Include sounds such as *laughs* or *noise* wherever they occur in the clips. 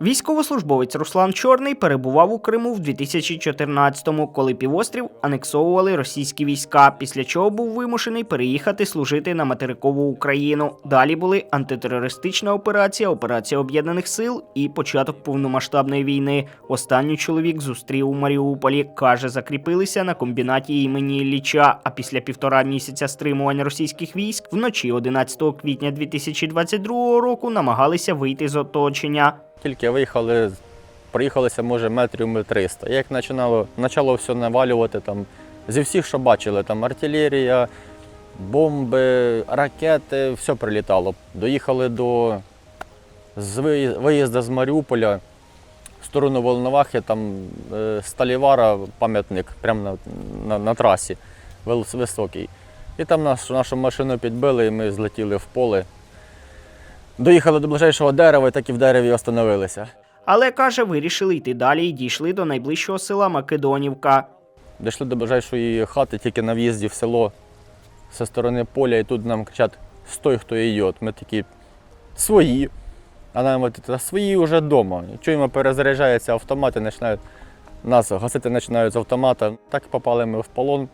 Військовослужбовець Руслан Чорний перебував у Криму в 2014-му, коли півострів анексовували російські війська, після чого був вимушений переїхати служити на материкову Україну. Далі були антитерористична операція, операція об'єднаних сил і початок повномасштабної війни. Останню чоловік зустрів у Маріуполі. каже, закріпилися на комбінаті імені Ілліча. А після півтора місяця стримувань російських військ вночі 11 квітня 2022 року намагалися вийти з оточення. Тільки виїхали, проїхалися, може, метрів 300. Як починало, почало все навалювати там, зі всіх, що бачили, там артилерія, бомби, ракети, все прилітало. Доїхали до з виїзду з Маріуполя в сторону Волновахи, там е, Сталівара, пам'ятник, прямо на, на, на трасі, високий. І там наш, нашу машину підбили, і ми злетіли в поле. Доїхали до ближайшого дерева і так і в дереві остановилися. Але каже, вирішили йти далі і дійшли до найближчого села Македонівка. Дійшли до ближайшої хати, тільки на в'їзді в село зі сторони поля, і тут нам кричать Стой, хто йде. Ми такі свої. А нам свої вже вдома. Чуємо, перезаряджаються автомати, починають нас гасити починають з автомата. Так попали ми в полон.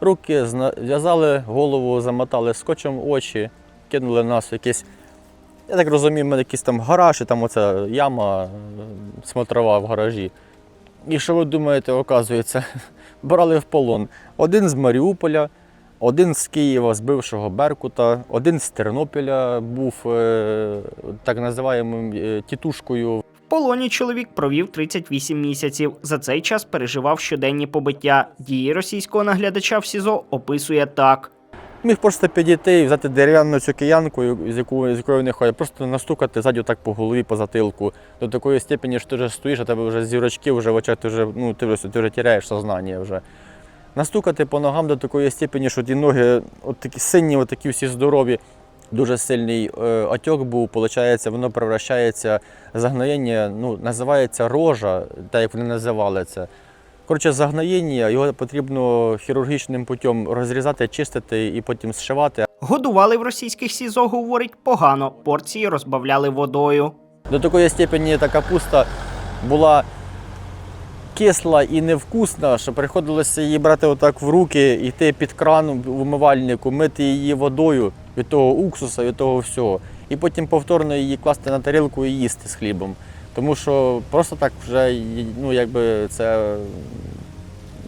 Руки зв'язали, голову замотали скотчем очі, кинули нас в якийсь, я так розумію, ми якийсь там гараж, і там оця яма е, смотрова в гаражі. І що ви думаєте, оказується, *laughs* брали в полон один з Маріуполя, один з Києва, з бившого Беркута, один з Тернопіля був е, так називаємим е, тітушкою. В полоні чоловік провів 38 місяців. За цей час переживав щоденні побиття. Дії російського наглядача в СІЗО описує так. Міг просто підійти і взяти дерев'яну цю киянку, з якою, з якою вони ходять, просто настукати ззаді так по голові, по затилку. До такої степені, що ти вже стоїш, а тебе вже зірочки вже в очах, ти вже, ну, ти вже, ти вже теряєш сознання вже. Настукати по ногам до такої степені, що ті ноги от такі сині, от такі всі здорові. Дуже сильний е, отек був, виходить, воно превращається, загноєння, ну, називається рожа, так як вони називали це. Коротше, загноєння, його потрібно хірургічним путем розрізати, чистити і потім зшивати. Годували в російських СІЗО, говорить, погано. Порції розбавляли водою. До такої степені та капуста була кисла і невкусна, що приходилося її брати отак в руки, йти під кран в умивальнику, мити її водою від того уксуса, від того всього. І потім повторно її класти на тарілку і їсти з хлібом. Тому що просто так вже ну, якби це,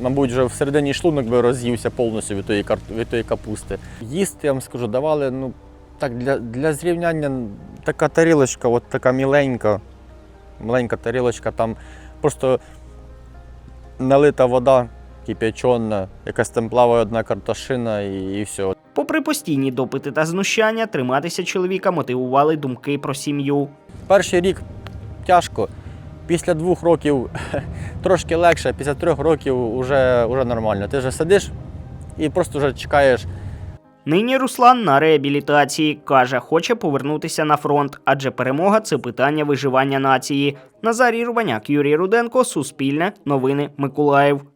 мабуть, вже всередині шлунок би роз'ївся повністю від тої, від тої капусти. Їсти, я вам скажу, давали ну, так, для, для зрівняння така тарілочка, от така міленька, маленька тарілочка, там просто налита вода кип'ячона, якась там плаває одна картошина і, і все. Попри постійні допити та знущання, триматися чоловіка мотивували думки про сім'ю. Перший рік тяжко. Після двох років *laughs* трошки легше, після трьох років вже, вже нормально. Ти вже сидиш і просто вже чекаєш. Нині Руслан на реабілітації каже, хоче повернутися на фронт, адже перемога це питання виживання нації. Назарій Рубаняк, Юрій Руденко, Суспільне, Новини Миколаїв.